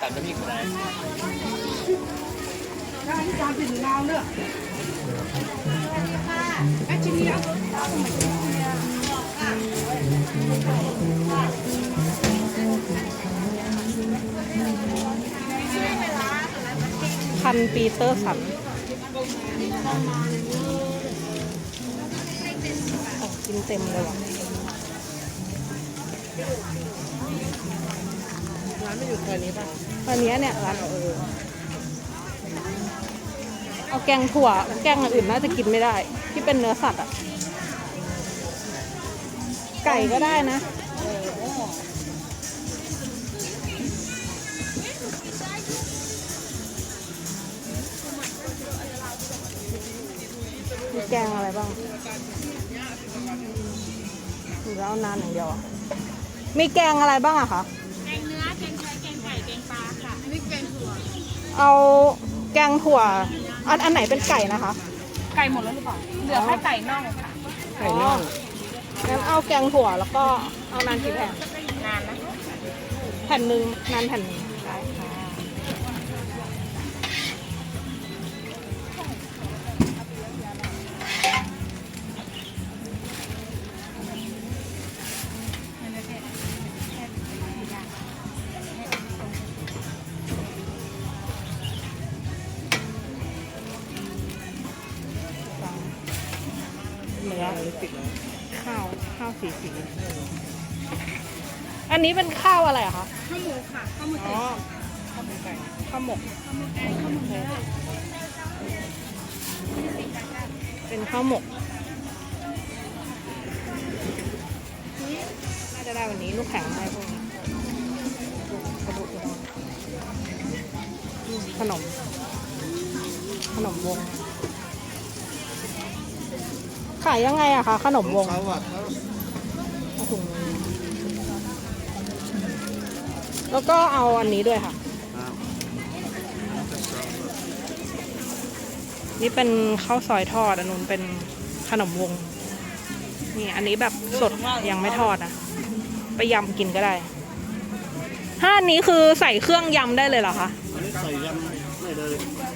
ตัดน้ำพริกอะไรพันปีเตอร์สันของกินเต็มเลยว่ะ ไม่อยู่แค่นี้ป่ะอันนี้เนี่ยร้านเออเอาแกงถั่ว แกงอย่างอื่นน่าจะกินไม่ได้ ที่เป็นเนื้อสัตว์อะไก่ก็ได้นะมีแกงอะไรบ้างหรือเอานานอย่างเดียว มีแกงอะไรบ้างอะคะ เอาแกงถั่ว อันอันไหนเป็นไก่นะคะ ไก่หมดแล้วหรือเปล่า เหลือแค่ไก่น่องค่ะไก่น่องงั้นเอาแกงถั่วแล้วก็เอานานกี่แผ่นนานนะแผ่นหนึ่งนานแผ่นหนึ่ง ข้าวข้าวสีสีอันนี้เป็นข้าวอะไรอะคะข้าวหมูค่ะข้าวหมูอ๋อข้าวหมกไก่ข้าวหมกแกงข้าวหมูเนื้อเป็นข้าวหมกน่าจะได้วันนี้ลูกแข็งได้พวกนี้กระดูกกระดูกอืมขนม ขนมวง ขายยังไงอะคะขนมวงสวัสดีครับเอาถุงมือแล้วก็เอาอันนี้ด้วยค่ะนี่เป็นข้าวซอยทอดอันนู้นเป็นขนมวง นี่อันนี้แบบสดยังไม่ทอดนะไปยำกินก็ได้ถ้าอันนี้คือใส่เครื่องยำได้เลยเหรอคะ อันนี้ใส่ยำได้เลย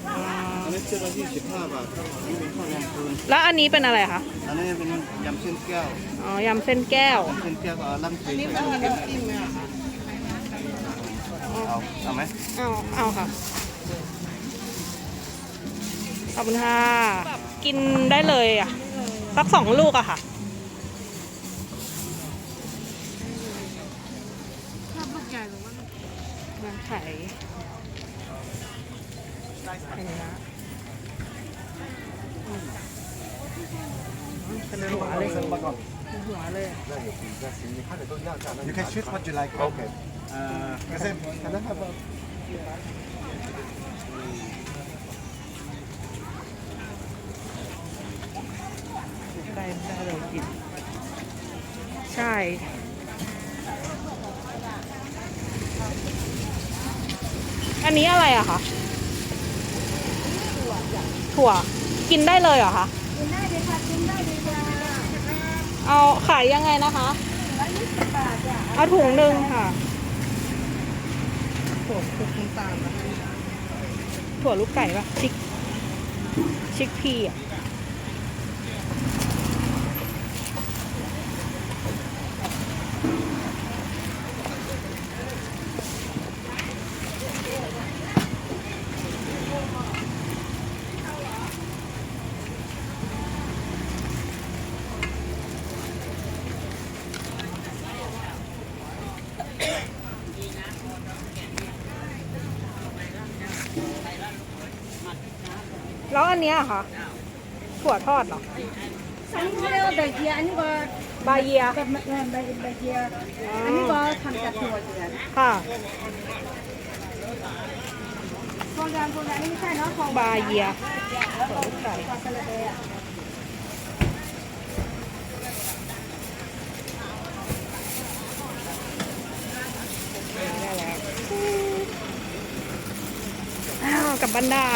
อ่า อันนี้เชือกละยี่สิบห้าบาทอันนี้เป็นข้าวยำปูนแล้วอันนี้เป็นอะไรคะ อันนี้เป็นยำเส้นแก้วอ๋อ ยำเส้นแก้วยำเส้นแก้วก็เอาลำตีใส่น้ำจิ้มเอาเอาไหมเอาเอาค่ะ ขอบคุณค่ะแบบกินได้เลยอะ สักสองลูกอะค่ะ ชอบลูกใหญ่หรือว่าร้านขายเป็นนะอืม เป็นหัวเลยเป็นหัวเลย You can choose what you like Okay เอ่อ present can I have a ได้ได้เลยกินใช่ อันนี้อะไรอะคะ ถั่ว กินได้เลยเหรอคะ กินได้เลยค่ะกินได้เลยจ้า เอาขายยังไงนะคะร้อยยี่สิบบาทจ้ะเอาถุงหนึ่งค่ะ ถั่วคลุกน้ำตาลนะถั่วลูกไก่ปะชิคชิคพีอะ แล้วอันเนี้ยค่ะถั่วทอดเหรอ อันนี้เขาเรียกว่าใบเกียอันนี้ก็บาเยียกับใบใบใบเกียอันนี้ก็ทำจากถั่วเหมือนกันค่ะทองแดงทองแดงนี่ไม่ใช่เนาะทองบาเยียถั่วลูกไก่ปลาสลัดแดงได้แล้วอ้าวกลับบ้านได้